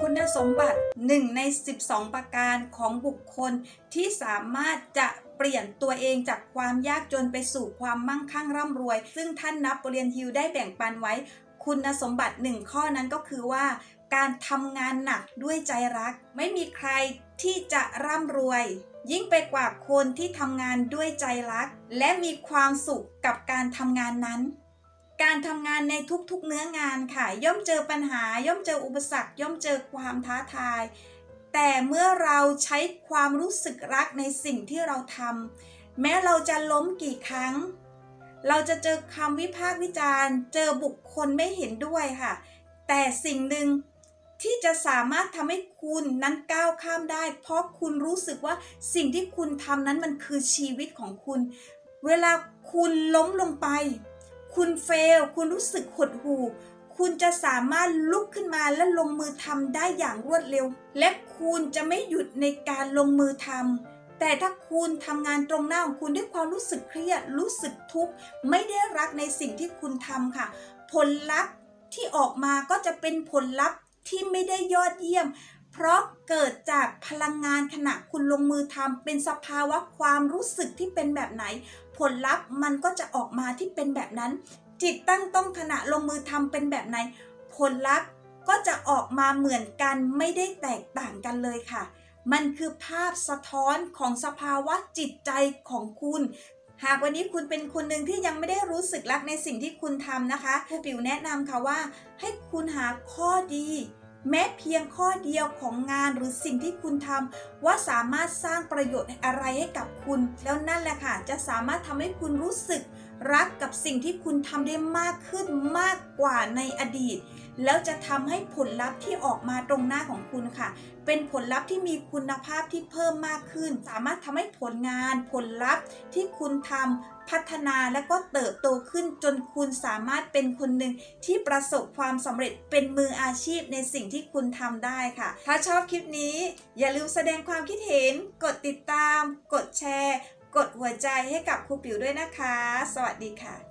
คุณสมบัติ 1 ใน 12 ประการของบุคคลที่สามารถจะเปลี่ยนตัวเองจากความยากจนไปสู่ความมั่งคั่งร่ำรวย ซึ่งท่านนับเรียนฮิวได้แบ่งปันไว้ คุณสมบัติหนึ่งข้อนั้นก็คือว่า การทำงานหนักด้วยใจรัก ไม่มีใครที่จะร่ำรวย ยิ่งไปกว่าคนที่ทำงานด้วยใจรัก และมีความสุขกับการทำงานนั้น การทำงานในทุกๆเนื้องานค่ะ ย่อมเจอปัญหา ย่อมเจออุปสรรค ย่อมเจอความท้าทาย แต่เมื่อเราใช้ความรู้สึกรักในสิ่งที่เราทำแม้เราจะล้มกี่ครั้ง เราจะเจอคำวิพากษ์วิจารณ์ เจอบุคคลไม่เห็นด้วยค่ะ แต่สิ่งหนึ่งที่จะสามารถทำให้คุณนั้นก้าวข้ามได้ เพราะคุณรู้สึกว่าสิ่งที่คุณทำนั้นมันคือชีวิตของคุณ เวลาคุณล้มลงไป คุณเฟล คุณรู้สึกหดหู่ คุณจะสามารถลุกขึ้นมาและลงมือทำได้อย่างรวดเร็ว และคุณจะไม่หยุดในการลงมือทำ แต่ถ้าคุณทำงานตรงหน้าของคุณด้วยความรู้สึกเครียด รู้สึกทุกข์ ไม่ได้รักในสิ่งที่คุณทำค่ะ ผลลัพธ์ที่ออกมาก็จะเป็นผลลัพธ์ที่ไม่ได้ยอดเยี่ยม เพราะเกิดจาก พลังงานขณะคุณลงมือทำเป็นสภาวะความรู้สึกที่เป็นแบบไหน ผลลัพธ์มันก็จะออกมาที่เป็นแบบนั้น จิตตั้งต้องขณะลงมือทำเป็นแบบไหน ผลลัพธ์ก็จะออกมาเหมือนกันไม่ได้แตกต่างกันเลยค่ะ มันคือภาพสะท้อนของสภาวะจิตใจของคุณหากวันนี้คุณเป็นคนหนึ่งที่ยังไม่ได้รู้สึกรักในสิ่งที่คุณทำนะคะครูปิวแนะนำค่ะว่า ให้คุณหาข้อดี แม้เพียงข้อเดียวของงานหรือสิ่งที่คุณทำว่าสามารถสร้างประโยชน์อะไรให้กับคุณ แล้วนั่นแหละค่ะ จะสามารถทำให้คุณรู้สึก รักกับสิ่งที่คุณทำได้มากขึ้นมากกว่าในอดีต แล้วจะทำให้ผลลัพธ์ที่ออกมาตรงหน้าของคุณค่ะ เป็นผลลัพธ์ที่มีคุณภาพที่เพิ่มมากขึ้น สามารถทำให้ผลงาน ผลลัพธ์ที่คุณทำพัฒนาและก็เติบโตขึ้นจนคุณสามารถเป็นคนหนึ่งที่ประสบความสำเร็จเป็นมืออาชีพในสิ่งที่คุณทำได้ค่ะ ถ้าชอบคลิปนี้ อย่าลืมแสดงความคิดเห็น กดติดตาม กดแชร์ กดหัวใจให้กับครูปิ๋วด้วยนะคะ สวัสดีค่ะ